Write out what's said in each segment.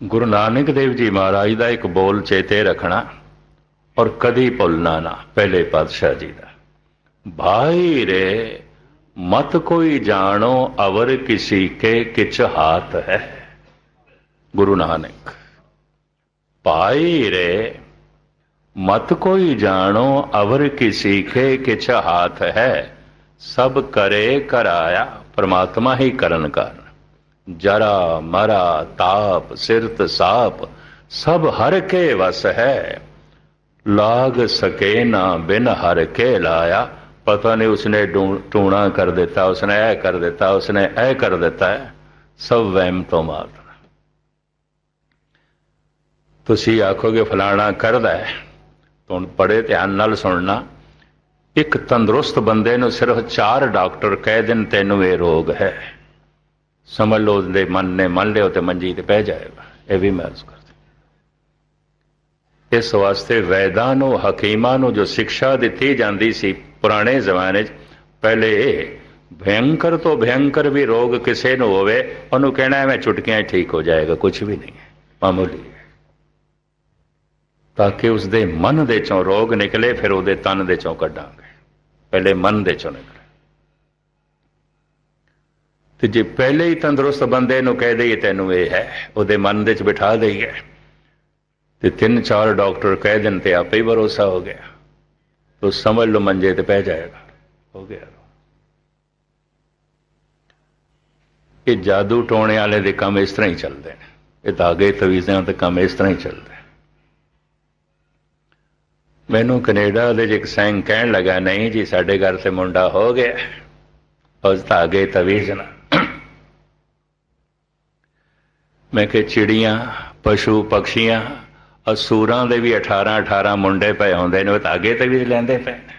ਗੁਰੂ ਨਾਨਕ ਦੇਵ ਜੀ ਮਹਾਰਾਜ ਦਾ ਇੱਕ ਬੋਲ ਚੇਤੇ ਰੱਖਣਾ ਔਰ ਕਦੀ ਭੁੱਲਣਾ ਨਾ, ਪਹਿਲੇ ਪਾਤਸ਼ਾਹ ਜੀ ਦਾ। ਭਾਈ ਰੇ, ਮਤ ਕੋਈ ਜਾਣੋ ਅਵਰ ਕਿਸੀ ਕੇ ਕਿਛ ਹਾਥ ਹੈ। ਗੁਰੂ ਨਾਨਕ, ਭਾਈ ਰੇ, ਮਤ ਕੋਈ ਜਾਣੋ ਅਵਰ ਕਿਸੀ ਕੇ ਕਿਛ ਹਾਥ ਹੈ। ਸਭ ਕਰੇ ਕਰਾਇਆ ਪਰਮਾਤਮਾ ਹੀ ਕਰਨ ਕਰਨ ਜਰਾ ਮਰਾ ਤਾਪ, ਸਿਰਤ ਸਾਪ, ਸਭ ਹਰ ਕੇ ਵਸ ਹੈ। ਲਾਗ ਸਕੇ ਨਾ ਬਿਨ ਹਰ ਕੇ ਲਾਇਆ। ਪਤਾ ਨਹੀਂ ਉਸਨੇ ਟੂਣਾ ਕਰ ਦਿੱਤਾ, ਉਸਨੇ ਇਹ ਕਰ ਦਿੱਤਾ, ਉਸਨੇ ਇਹ ਕਰ ਦਿੱਤਾ ਸਭ ਵਹਿਮ ਤੋਂ ਮਾਤਰ ਤੁਸੀਂ ਆਖੋਗੇ ਫਲਾਣਾ ਕਰਦਾ ਹੈ। ਹੁਣ ਬੜੇ ਧਿਆਨ ਨਾਲ ਸੁਣਨਾ। ਇੱਕ ਤੰਦਰੁਸਤ ਬੰਦੇ ਨੂੰ ਸਿਰਫ ਚਾਰ ਡਾਕਟਰ ਕਹਿ ਦੇਣ, ਤੈਨੂੰ ਇਹ ਰੋਗ ਹੈ। ਸਮਝ ਲਓ ਦੇ ਮਨ ਨੇ ਮੰਨ ਲਿਓ ਤੇ ਮੰਜੀ ਤੇ ਪੈ ਜਾਏਗਾ। ਇਹ ਵੀ ਮੈਂ ਅਰਜ਼ ਕਰਦਾ। ਇਸ ਵਾਸਤੇ ਵੈਦਾਂ ਨੂੰ, ਹਕੀਮਾਂ ਨੂੰ ਜੋ ਸਿੱਖਿਆ ਦਿੱਤੀ ਜਾਂਦੀ ਸੀ ਪੁਰਾਣੇ ਜ਼ਮਾਨੇ 'ਚ, ਪਹਿਲੇ ਭਯੰਕਰ ਤੋਂ ਭਯੰਕਰ ਵੀ ਰੋਗ ਕਿਸੇ ਨੂੰ ਹੋਵੇ, ਉਹਨੂੰ ਕਹਿਣਾ ਮੈਂ ਚੁਟਕੀਆਂ ਠੀਕ ਹੋ ਜਾਏਗਾ ਕੁਝ ਵੀ ਨਹੀਂ ਹੈ, ਮਾਮੂਲੀ ਤਾਂ ਕਿ ਉਸ ਦੇ ਮਨ ਦੇ ਚੋਂ ਰੋਗ ਨਿਕਲੇ, ਫਿਰ ਉਹਦੇ ਤਨ ਦੇ ਚੋਂ ਕੱਢਾਂਗੇ। ਪਹਿਲੇ ਮਨ ਦੇ ਚੋਂ ਨਿਕਲੇ। ਤੇ ਜੇ ਪਹਿਲੇ ਹੀ ਤੰਦਰੁਸਤ ਬੰਦੇ ਨੂੰ ਕਹਿ ਦਈਏ ਤੈਨੂੰ ਇਹ ਹੈ, ਉਹਦੇ ਮਨ ਦੇ ਵਿੱਚ ਬਿਠਾ ਦਈਏ। ਤੇ ਤਿੰਨ ਚਾਰ ਡਾਕਟਰ ਕਹਿ ਦੇਣ ਤੇ ਆਪੇ ਹੀ ਭਰੋਸਾ ਹੋ ਗਿਆ। ਤੋ ਸਮਝ ਲਓ ਮੰਜੇ ਤੇ ਪੈ ਜਾਏਗਾ। ਹੋ ਗਿਆ। ਇਹ ਜਾਦੂ ਟੋਣੇ ਵਾਲੇ ਦੇ ਕੰਮ ਇਸ ਤਰ੍ਹਾਂ ਹੀ ਚੱਲਦੇ ਨੇ। ਇਹ ਧਾਗੇ ਤਵੀਜ਼ਾਂ ਤੇ ਕੰਮ ਇਸ ਤਰ੍ਹਾਂ ਹੀ ਚੱਲਦੇ ਮੈਨੂੰ ਕੈਨੇਡਾ ਦੇ ਇੱਕ ਸੈਂਗ ਕਹਿਣ ਲੱਗਾ, ਨਹੀਂ ਜੀ, ਸਾਡੇ ਘਰ ਤੇ ਮੁੰਡਾ ਹੋ ਗਿਆ। ਉਸ ਧਾਗੇ ਤਵੀਜ਼ ਨਾਲ ਮੈਂ ਕਿ ਚਿੜੀਆਂ, ਪਸ਼ੂ ਪਕਸ਼ੀਆਂ ਅਸੂਰਾਂ ਦੇ ਵੀ 18 18 ਮੁੰਡੇ ਪਏ ਹੁੰਦੇ ਨੇ, ਉਹ ਤੇ ਵੀ ਲੈਂਦੇ ਪਏ ਨੇ।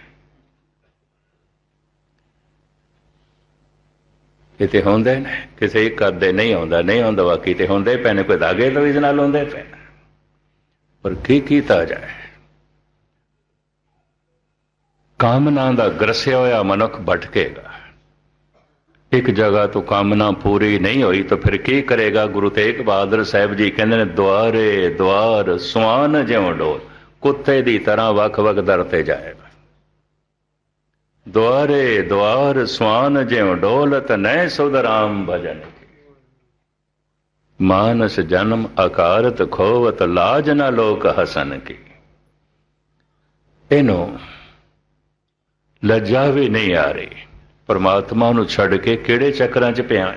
ਕਿਤੇ ਹੁੰਦੇ ਨੇ, ਕਿਸੇ ਇੱਕ ਅੱਧੇ ਨਹੀਂ ਆਉਂਦਾ ਨਹੀਂ ਆਉਂਦਾ, ਬਾਕੀ ਤੇ ਹੁੰਦੇ ਪਏ ਨੇ, ਕੋਈ ਧਾਗੇ ਤਵੀਜ਼ ਨਾਲ ਹੁੰਦੇ ਪਏ ਪਰ ਕੀ ਕੀਤਾ ਜਾਏ? ਕਾਮਨਾ ਦਾ ਗਰਸਿਆ ਹੋਇਆ ਮਨੁੱਖ ਭਟਕੇਗਾ। ਇੱਕ ਜਗ੍ਹਾ ਤੋਂ ਕਾਮਨਾ ਪੂਰੀ ਨਹੀਂ ਹੋਈ ਤਾਂ ਫਿਰ ਕੀ ਕਰੇਗਾ? ਗੁਰੂ ਤੇਗ ਬਹਾਦਰ ਸਾਹਿਬ ਜੀ ਕਹਿੰਦੇ ਨੇ, ਦੁਆਰੇ, ਦੁਆਰ ਸੁਆਨ ਜਿਉਂ ਡੋਲ ਕੁੱਤੇ ਦੀ ਤਰ੍ਹਾਂ ਵੱਖ-ਵੱਖ ਦਰ ਤੇ ਜਾਏਗਾ। ਦੁਆਰੇ, ਦੁਆਰ ਸੁਆਨ ਜਿਉਂ ਡੋਲਤ ਨੈ ਸੁਧਰਾਮ ਭਜਨ ਮਾਨਸ ਜਨਮ ਆਕਾਰਤ ਖੋਵਤ, ਲਾਜ ਨਾ ਲੋਕ ਹਸਨ ਕੀ। ਇਹਨੂੰ ਲੱਜਾ ਵੀ ਨਹੀਂ ਆ ਰਹੀ। ਪਰਮਾਤਮਾ ਨੂੰ ਛੱਡ ਕੇ ਕਿਹੜੇ ਚੱਕਰਾਂ 'ਚ ਪਿਆ ਆ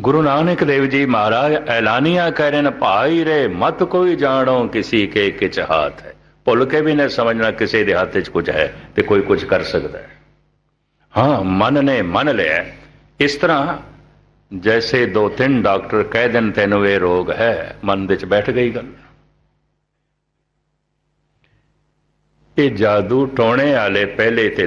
ਗੁਰੂ ਨਾਨਕ ਦੇਵ ਜੀ ਮਹਾਰਾਜ, ਐਲਾਨੀਆਂ ਕਹਿ ਰਹੇ ਨੇ, ਭਾਈ ਰੇ, ਮਤ ਕੋਈ ਜਾਣੋ ਕਿਸੇ ਕੇ ਕਿਛ ਹਾਥ ਹੈ। ਭੁੱਲ ਕੇ ਵੀ ਨਾ ਸਮਝਣਾ ਕਿਸੇ ਦੇ ਹੱਥ 'ਚ ਕੁਝ ਹੈ ਤੇ ਕੋਈ ਕੁਝ ਕਰ ਸਕਦਾ ਹੈ। ਹਾਂ, ਮਨ ਨੇ ਮੰਨ ਲਿਆ ਇਸ ਤਰ੍ਹਾਂ ਜੈਸੇ ਦੋ ਤਿੰਨ ਡਾਕਟਰ ਕਹਿ ਦੇਣ, ਤੈਨੂੰ ਇਹ ਰੋਗ ਹੈ। ਮਨ ਦੇ ਵਿੱਚ ਬੈਠ ਗਈ ਗੱਲ। ਇਹ ਜਾਦੂ ਟੋਣੇ ਵਾਲੇ ਪਹਿਲੇ ਤੇ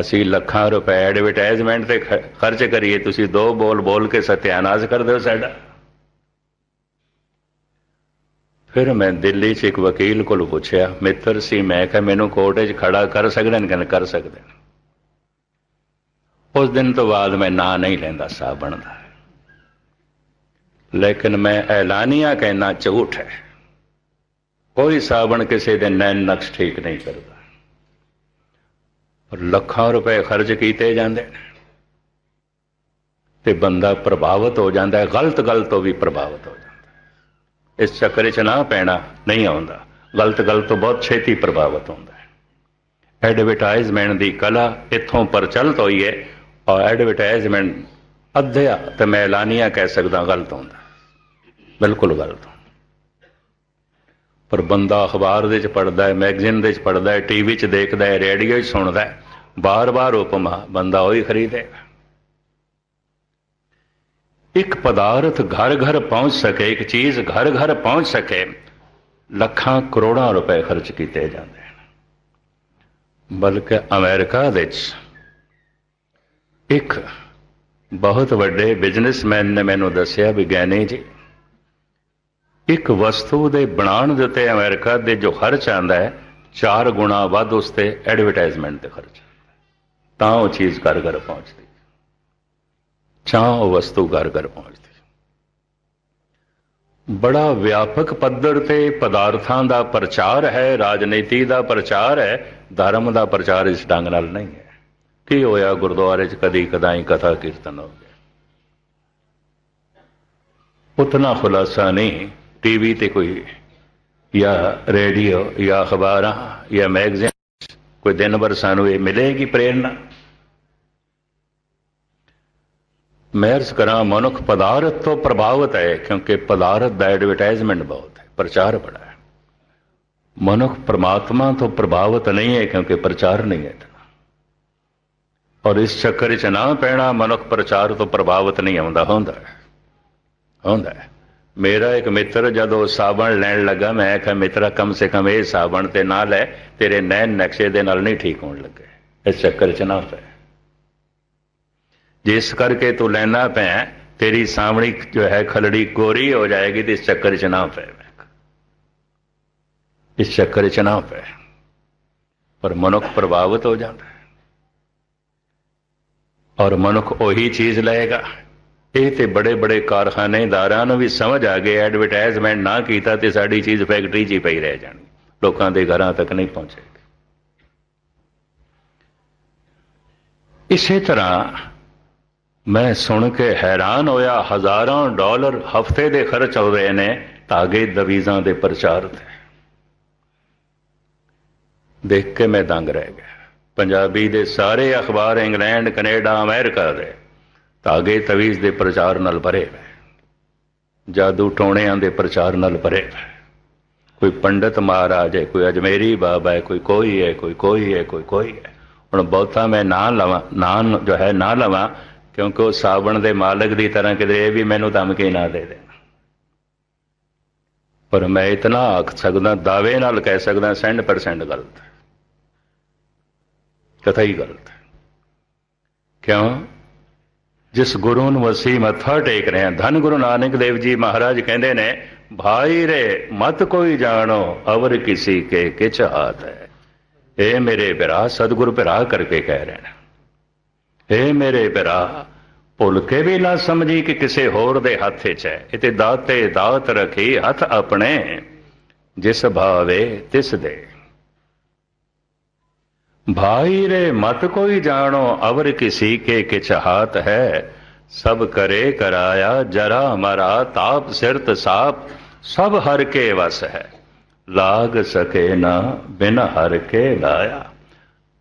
ਅਸੀਂ ਲੱਖਾਂ ਰੁਪਏ ਐਡਵਰਟਾਈਜ਼ਮੈਂਟ ਤੇ ਖ- ਖਰਚ ਕਰੀਏ, ਤੁਸੀਂ ਦੋ ਬੋਲ ਬੋਲ ਕੇ ਸਤਿਆਨਾਸ਼ ਕਰ ਦਿਓ ਸਾਡਾ। ਫਿਰ ਮੈਂ ਦਿੱਲੀ 'ਚ ਇੱਕ ਵਕੀਲ ਕੋਲ ਪੁੱਛਿਆ, ਮਿੱਤਰ ਸੀ, ਮੈਂ ਕਿਹਾ, ਮੈਨੂੰ ਕੋਰਟ 'ਚ ਖੜਾ ਕਰ ਸਕਦੇ ਨੇ? ਕਹਿੰਦੇ, ਕਰ ਸਕਦੇ ਨੇ। ਉਸ ਦਿਨ ਤੋਂ ਬਾਅਦ ਮੈਂ ਨਾਂ ਨਹੀਂ ਲੈਂਦਾ ਸਾਬਣ ਦਾ ਲੇਕਿਨ ਮੈਂ ਐਲਾਨੀਆਂ ਕਹਿਣਾ ਝੂਠ ਹੈ। ਕੋਈ ਸਾਬਣ ਕਿਸੇ ਦੇ ਨੈਣ ਨਕਸ਼ ਠੀਕ ਨਹੀਂ ਕਰਦਾ। ਲੱਖਾਂ ਰੁਪਏ ਖਰਚ ਕੀਤੇ ਜਾਂਦੇ ਨੇ। ਤੇ ਬੰਦਾ ਪ੍ਰਭਾਵਿਤ ਹੋ ਜਾਂਦਾ ਹੈ, ਗਲਤ ਗੱਲ ਤੋਂ ਵੀ ਪ੍ਰਭਾਵਿਤ ਹੋ ਜਾਂਦਾ ਇਸ ਚੱਕਰ 'ਚ ਨਾ ਪੈਣਾ ਨਹੀਂ ਆਉਂਦਾ। ਗਲਤ ਗਲਤ ਤੋਂ ਬਹੁਤ ਛੇਤੀ ਪ੍ਰਭਾਵਿਤ ਹੁੰਦਾ ਹੈ। ਐਡਵਰਟਾਈਜ਼ਮੈਂਟ ਦੀ ਕਲਾ ਇੱਥੋਂ ਪ੍ਰਚਲਿਤ ਹੋਈ ਹੈ ਔਰ ਐਡਵਰਟਾਈਜ਼ਮੈਂਟ ਅੱਧਿਆ ਤੇ ਮੈਂ ਐਲਾਨੀਆ ਕਹਿ ਸਕਦਾ ਗਲਤ ਹੁੰਦਾ। ਬਿਲਕੁਲ ਗਲਤ ਹੁੰਦਾ। ਪਰ ਬੰਦਾ ਅਖਬਾਰ ਦੇ ਚ ਪੜਦਾ ਹੈ, ਮੈਗਜ਼ੀਨ ਦੇ ਚ ਪੜਦਾ ਹੈ ਟੀਵੀ ਚ ਦੇਖਦਾ ਹੈ, ਰੇਡੀਓ 'ਚ ਸੁਣਦਾ ਹੈ, ਬਾਰ-ਬਾਰ ਉਪਮਾ, ਬੰਦਾ ਉਹੀ ਖਰੀਦੇ। ਇੱਕ ਪਦਾਰਥ ਘਰ-ਘਰ ਪਹੁੰਚ ਸਕੇ, ਇੱਕ ਚੀਜ਼ ਘਰ-ਘਰ ਪਹੁੰਚ ਸਕੇ, ਲੱਖਾਂ ਕਰੋੜਾਂ ਰੁਪਏ ਖਰਚ ਕੀਤੇ ਜਾਂਦੇ ਹਨ। ਬਲਕਿ ਅਮਰੀਕਾ ਵਿੱਚ ਇੱਕ ਬਹੁਤ ਵੱਡੇ ਬਿਜ਼ਨਸਮੈਨ ਨੇ ਮੈਨੂੰ ਦੱਸਿਆ ਵਿਗਿਆਨੀ ਜੀ ਇੱਕ ਵਸਤੂ ਦੇ ਬਣਾਉਣ ਦੇ ਉੱਤੇ ਅਮਰੀਕਾ ਦੇ ਜੋ ਖਰਚ ਆਂਦਾ ਹੈ, ਚਾਰ ਗੁਣਾ ਵੱਧ ਉਸ ਤੇ ਐਡਵਰਟਾਈਜ਼ਮੈਂਟ ਤੇ ਖਰਚ ਆਉਂਦਾ ਤਾਂ ਉਹ ਚੀਜ਼ ਘਰ ਘਰ ਪਹੁੰਚਦੀ। ਚਾਹ ਉਹ ਵਸਤੂ ਘਰ ਘਰ ਪਹੁੰਚਦੀ। ਬੜਾ ਵਿਆਪਕ ਪੱਧਰ ਤੇ ਪਦਾਰਥਾਂ ਦਾ ਪ੍ਰਚਾਰ ਹੈ, ਰਾਜਨੀਤੀ ਦਾ ਪ੍ਰਚਾਰ ਹੈ, ਧਰਮ ਦਾ ਪ੍ਰਚਾਰ ਇਸ ਢੰਗ ਨਾਲ ਨਹੀਂ ਹੈ। ਕੀ ਹੋਇਆ ਗੁਰਦੁਆਰੇ 'ਚ ਕਦੀ ਕਦਾਈ ਕਥਾ ਕੀਰਤਨ ਹੋ ਗਿਆ? ਉਤਨਾ ਖੁਲਾਸਾ ਨਹੀਂ। ਟੀਵੀ ਤੇ ਕੋਈ ਜਾਂ ਰੇਡੀਓ ਜਾਂ ਅਖਬਾਰਾਂ ਜਾਂ ਮੈਗਜ਼ੀਨ, ਕੋਈ ਦਿਨ ਭਰ ਸਾਨੂੰ ਇਹ ਮਿਲੇਗੀ ਪ੍ਰੇਰਣਾ। ਮੈਂ ਅਰਜ਼ ਕਰਾਂ ਮਨੁੱਖ ਪਦਾਰਥ ਤੋਂ ਪ੍ਰਭਾਵਿਤ ਹੈ, ਕਿਉਂਕਿ ਪਦਾਰਥ ਦਾ ਐਡਵਰਟਾਈਜ਼ਮੈਂਟ ਬਹੁਤ ਹੈ, ਪ੍ਰਚਾਰ ਬੜਾ ਹੈ। ਮਨੁੱਖ ਪ੍ਰਮਾਤਮਾ ਤੋਂ ਪ੍ਰਭਾਵਿਤ ਨਹੀਂ ਹੈ, ਕਿਉਂਕਿ ਪ੍ਰਚਾਰ ਨਹੀਂ ਹੈ ਔਰ ਇਸ ਚੱਕਰ 'ਚ ਨਾ ਪੈਣਾ, ਮਨੁੱਖ ਪ੍ਰਚਾਰ ਤੋਂ ਪ੍ਰਭਾਵਿਤ ਨਹੀਂ ਆਉਂਦਾ, ਹੁੰਦਾ ਹੁੰਦਾ ਹੈ। ਮੇਰਾ ਇੱਕ ਮਿੱਤਰ ਜਦੋਂ ਸਾਬਣ ਲੈਣ ਲੱਗਾ, ਮੈਂ ਕਿਹਾ ਮਿੱਤਰਾ, ਕਮ ਸੇ ਕਮ ਇਹ ਸਾਬਣ ਤੇ ਨਾ ਲੈ, ਤੇਰੇ ਨੈਣ ਨਕਸ਼ੇ ਦੇ ਨਾਲ ਨਹੀਂ ਠੀਕ ਹੋਣ ਲੱਗੇ। ਇਸ ਚੱਕਰ 'ਚ ਨਾ ਪੈ ਜਿਸ ਕਰਕੇ ਤੂੰ ਲੈਣਾ ਪੈ ਤੇਰੀ ਸਾਹਮਣੀ ਜੋ ਹੈ ਖਲੜੀ ਗੋਰੀ ਹੋ ਜਾਏਗੀ ਤੇ ਇਸ ਚੱਕਰ 'ਚ ਨਾ ਪੈ ਇਸ ਚੱਕਰ 'ਚ ਨਾ ਪੈ ਪਰ ਮਨੁੱਖ ਪ੍ਰਭਾਵਿਤ ਹੋ ਜਾਂਦਾ ਔਰ ਮਨੁੱਖ ਉਹੀ ਚੀਜ਼ ਲਏਗਾ। ਇਹ ਤੇ ਬੜੇ ਬੜੇ ਕਾਰਖਾਨੇਦਾਰਾਂ ਨੂੰ ਵੀ ਸਮਝ ਆ ਗਈ ਐਡਵਰਟਾਈਜ਼ਮੈਂਟ ਨਾ ਕੀਤਾ ਤੇ ਸਾਡੀ ਚੀਜ਼ ਫੈਕਟਰੀ 'ਚ ਹੀ ਪਈ ਰਹਿ ਜਾਣੀ। ਲੋਕਾਂ ਦੇ ਘਰਾਂ ਤੱਕ ਨਹੀਂ ਪਹੁੰਚੇਗੀ ਇਸੇ ਤਰ੍ਹਾਂ ਮੈਂ ਸੁਣ ਕੇ ਹੈਰਾਨ ਹੋਇਆ, ਹਜ਼ਾਰਾਂ ਡਾਲਰ ਹਫ਼ਤੇ ਦੇ ਖਰਚ ਹੋ ਰਹੇ ਨੇ, ਧਾਗੇ ਦਵੀਜ਼ਾਂ ਦੇ ਪ੍ਰਚਾਰ ਤੇ। ਦੇਖ ਕੇ ਮੈਂ ਦੰਗ ਰਹਿ ਗਿਆ। ਪੰਜਾਬੀ ਦੇ ਸਾਰੇ ਅਖਬਾਰ ਇੰਗਲੈਂਡ, ਕੈਨੇਡਾ, ਅਮਰੀਕਾ ਦੇ ਧਾਗੇ ਤਵੀਜ਼ ਦੇ ਪ੍ਰਚਾਰ ਨਾਲ ਭਰੇ ਹੋਏ। ਜਾਦੂ ਟੋਣਿਆਂ ਦੇ ਪ੍ਰਚਾਰ ਨਾਲ ਭਰੇ ਹੋਏ। ਕੋਈ ਪੰਡਤ ਮਹਾਰਾਜ ਹੈ, ਕੋਈ ਅਜਮੇਰੀ ਬਾਬਾ ਹੈ, ਕੋਈ ਕੋਈ ਹੈ, ਕੋਈ ਕੋਈ ਹੈ, ਕੋਈ ਕੋਈ ਹੈ। ਹੁਣ ਬਹੁਤਾ ਮੈਂ ਨਾ ਲਵਾਂ, ਨਾ ਜੋ ਹੈ ਨਾ ਲਵਾਂ, ਕਿਉਂਕਿ ਉਹ ਸਾਵਣ ਦੇ ਮਾਲਕ ਦੀ ਤਰ੍ਹਾਂ ਕਿਤੇ ਇਹ ਵੀ ਮੈਨੂੰ ਧਮਕੀ ਨਾ ਦੇ ਦੇਣ। ਪਰ ਮੈਂ ਇਤਨਾ ਆਖ ਸਕਦਾ, ਦਾਅਵੇ ਨਾਲ ਕਹਿ ਸਕਦਾ 100% ਗਲਤ। ਹੈ ਹੀ ਗਲਤ। ਹੈ ਕਿਉਂ? ਜਿਸ ਗੁਰੂ ਨੂੰ ਅਸੀਂ ਮੱਥਾ ਟੇਕ ਰਹੇ ਹਾਂ। ਧੰਨ ਗੁਰੂ ਨਾਨਕ ਦੇਵ ਜੀ ਮਹਾਰਾਜ ਕਹਿੰਦੇ ਨੇ, ਭਾਈ ਰੇ, ਮਤ ਕੋਈ ਜਾਣੋ, ਅਵਰ ਕਿਸੇ ਕੇ ਕਿਛ ਹਾਥ ਹੈ। ਇਹ ਮੇਰੇ ਭਰਾ ਸਤਿਗੁਰੂ ਭਰਾ ਕਰਕੇ ਕਹਿ ਰਹੇ ਨੇ। ਇਹ ਮੇਰੇ ਭਰਾ ਭੁੱਲ ਕੇ ਵੀ ਨਾ ਸਮਝੀ ਕਿ ਕਿਸੇ ਹੋਰ ਦੇ ਹੱਥ 'ਚ ਹੈ। ਇਹ ਤੇ ਦਾਤੇ ਦਾਤ ਰਖੀ ਹੱਥ ਆਪਣੇ, ਜਿਸ ਭਾਵੇ ਤਿਸ ਦੇ। भाई रे मत कोई जानो अवर किसी के किछ हाथ है सब करे कराया जरा मरा ताप सिरत साप सब हर के वस है लाग सके ना बिन हर के लाया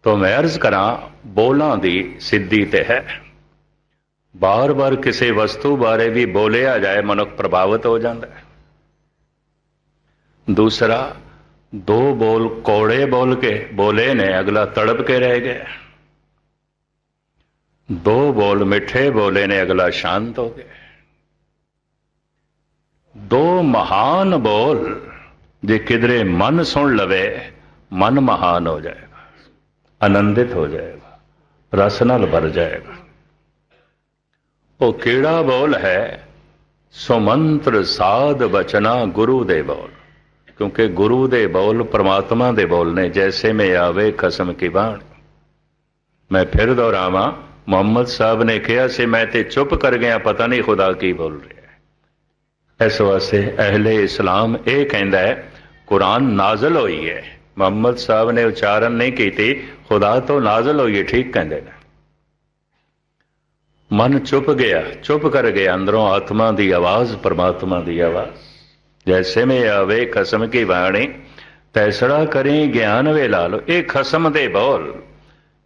तो मैं अर्ज करा ਬੋਲਾਂ ਦੀ ਸਿੱਧੀ ਤੇ ਹੈ ਬਾਰ-ਬਾਰ ਕਿਸੇ ਵਸਤੂ ਬਾਰੇ ਵੀ ਬੋਲਿਆ ਜਾਏ ਮਨੁੱਖ ਪ੍ਰਭਾਵਿਤ ਹੋ ਜਾਂਦਾ ਹੈ ਦੂਸਰਾ ਦੋ ਬੋਲ ਕੋੜੇ ਬੋਲ ਕੇ ਬੋਲੇ ਨੇ ਅਗਲਾ ਤੜਪ ਕੇ ਰਹਿ ਗਿਆ ਦੋ ਬੋਲ ਮਿੱਠੇ ਬੋਲੇ ਨੇ ਅਗਲਾ ਸ਼ਾਂਤ ਹੋ ਗਿਆ ਦੋ ਮਹਾਨ ਬੋਲ ਜੇ ਕਿਧਰੇ ਮਨ ਸੁਣ ਲਵੇ ਮਨ ਮਹਾਨ ਹੋ ਜਾਏਗਾ ਆਨੰਦਿਤ ਹੋ ਜਾਏਗਾ ਰਸ ਨਾਲ ਭਰ ਜਾਏਗਾ ਉਹ ਕਿਹੜਾ ਬੋਲ ਹੈ ਸੁਮੰਤਰ ਸਾਧ ਬਚਨਾ ਗੁਰੂ ਦੇ ਬੋਲ ਕਿਉਂਕਿ ਗੁਰੂ ਦੇ ਬੋਲ ਪ੍ਰਮਾਤਮਾ ਦੇ ਬੋਲ ਨੇ, ਜੈਸੇ ਮੈਂ ਆਵੇ ਕਸਮ ਕੀ ਬਾਣ। ਮੈਂ ਫਿਰ ਦੁਹਰਾਵਾਂ, ਮੁਹੰਮਦ ਸਾਹਿਬ ਨੇ ਕਿਹਾ ਸੀ, ਮੈਂ ਤੇ ਚੁੱਪ ਕਰ ਗਿਆ, ਪਤਾ ਨਹੀਂ ਖੁਦਾ ਕੀ ਬੋਲ ਰਿਹਾ ਹੈ। ਇਸ ਵਾਸਤੇ ਅਹਲੇ ਇਸਲਾਮ ਇਹ ਕਹਿੰਦਾ ਹੈ, ਕੁਰਾਨ ਨਾਜ਼ਲ ਹੋਈ ਹੈ। ਮੁਹੰਮਦ ਸਾਹਿਬ ਨੇ ਉਚਾਰਨ ਨਹੀਂ ਕੀਤੀ, ਖੁਦਾ ਤੋਂ ਨਾਜ਼ਲ ਹੋਈ ਹੈ, ਠੀਕ ਕਹਿੰਦੇ ਨੇ। ਮਨ ਚੁੱਪ ਗਿਆ, ਚੁੱਪ ਕਰ ਗਿਆ, ਅੰਦਰੋਂ ਆਤਮਾ ਦੀ ਆਵਾਜ਼, ਪਰਮਾਤਮਾ ਦੀ ਆਵਾਜ਼। ਜੈਸੇ ਮੈਂ ਆਵੇ ਖਸਮ ਕੀ ਬਾਣੀ, ਤੈਸੜਾ ਕਰੇ ਗਿਆਨ ਵੇ ਲਾਲ, ਇਹ ਖਸਮ ਦੇ ਬੋਲ।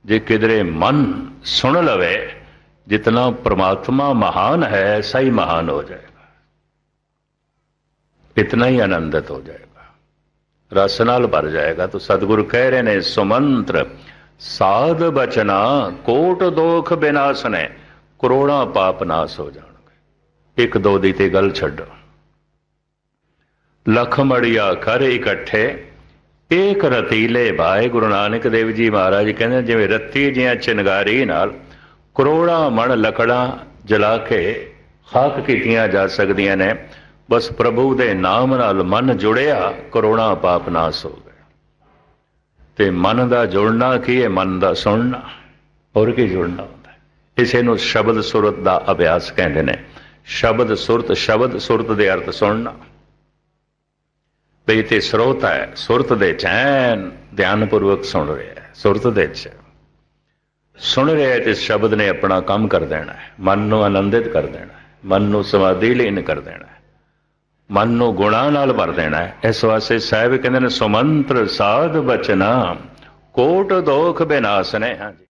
ਜੇ ਕਿਧਰੇ ਮਨ ਸੁਣ ਲਵੇ, ਜਿਤਨਾ ਪ੍ਰਮਾਤਮਾ ਮਹਾਨ ਹੈ ਐਸਾ ਹੀ ਮਹਾਨ ਹੋ ਜਾਏਗਾ। ਇਤਨਾ ਹੀ ਆਨੰਦਿਤ ਹੋ ਜਾਏਗਾ। ਰਸ ਨਾਲ ਭਰ ਜਾਏਗਾ ਤਾਂ ਸਤਿਗੁਰੂ ਕਹਿ ਰਹੇ ਨੇ, ਸੁਮੰਤਰ, ਸਾਧ ਬਚਨਾ, ਕੋਟ ਦੋਖ ਬਿਨਾਸਨੇ, ਕਰੋੜਾਂ ਪਾਪ ਨਾਸ ਹੋ ਜਾਣਗੇ। ਇੱਕ ਦੋ ਦੀ ਤੇ ਗੱਲ ਛੱਡੋ। ਲਖ ਮੜੀਆ ਕਰ ਇਕੱਠੇ। ਏਕ ਰਤੀਲੇ ਭਾਏ ਗੁਰੂ ਨਾਨਕ ਦੇਵ ਜੀ ਮਹਾਰਾਜ, ਕਹਿੰਦੇ ਜਿਵੇਂ ਰੱਤੀ ਜੀਆਂ ਚਿਨਗਾਰੀ ਨਾਲ ਕਰੋੜਾਂ ਮਣ ਲਕੜਾਂ ਜਲਾ ਕੇ ਖਾਕ ਕੀਤੀਆਂ ਜਾ ਸਕਦੀਆਂ ਨੇ, ਬਸ ਪ੍ਰਭੂ ਦੇ ਨਾਮ ਨਾਲ ਮਨ ਜੁੜਿਆ, ਕਰੋੜਾਂ ਪਾਪ ਨਾਸ ਹੋ ਗਏ। ਤੇ ਮਨ ਦਾ ਜੁੜਨਾ ਕੀ ਹੈ? ਮਨ ਦਾ ਸੁਣਨਾ। ਹੋਰ ਕੀ ਜੁੜਨਾ ਹੁੰਦਾ? ਹੈ? ਇਸੇ ਨੂੰ ਸ਼ਬਦ ਸੁਰਤ ਦਾ ਅਭਿਆਸ ਕਹਿੰਦੇ ਨੇ। ਸ਼ਬਦ ਸੁਰਤ ਸ਼ਬਦ ਸੁਰਤ ਦੇ ਅਰਥ ਸੁਣਨਾ। ਬਈ ਤੇ ਸਰੋਤ ਹੈ, ਸੁਰਤ ਦੇ ਚੈਨ ਧਿਆਨਪੂਰਵਕ ਸੁਣ ਰਿਹਾ ਹੈ, ਸੁਰਤ ਦੇ ਚ ਸੁਣ ਰਿਹਾ ਤੇ ਸ਼ਬਦ ਨੇ ਆਪਣਾ ਕੰਮ ਕਰ ਦੇਣਾ ਹੈ, ਮਨ ਨੂੰ ਆਨੰਦਿਤ ਕਰ ਦੇਣਾ ਹੈ, ਮਨ ਨੂੰ ਸਮਾਧੀ ਲੀਨ ਕਰ ਦੇਣਾ ਹੈ, ਮਨ ਨੂੰ ਗੁਣਾ ਨਾਲ ਭਰ ਦੇਣਾ ਹੈ। ਇਸ ਵਾਸਤੇ ਸਾਹਿਬ ਕਹਿੰਦੇ ਨੇ, ਸੁਮੰਤਰ ਸਾਧ ਬਚਨਾ, ਕੋਟ ਦੋਖ ਬਿਨਾਸਨੇ। ਹਾਂਜੀ।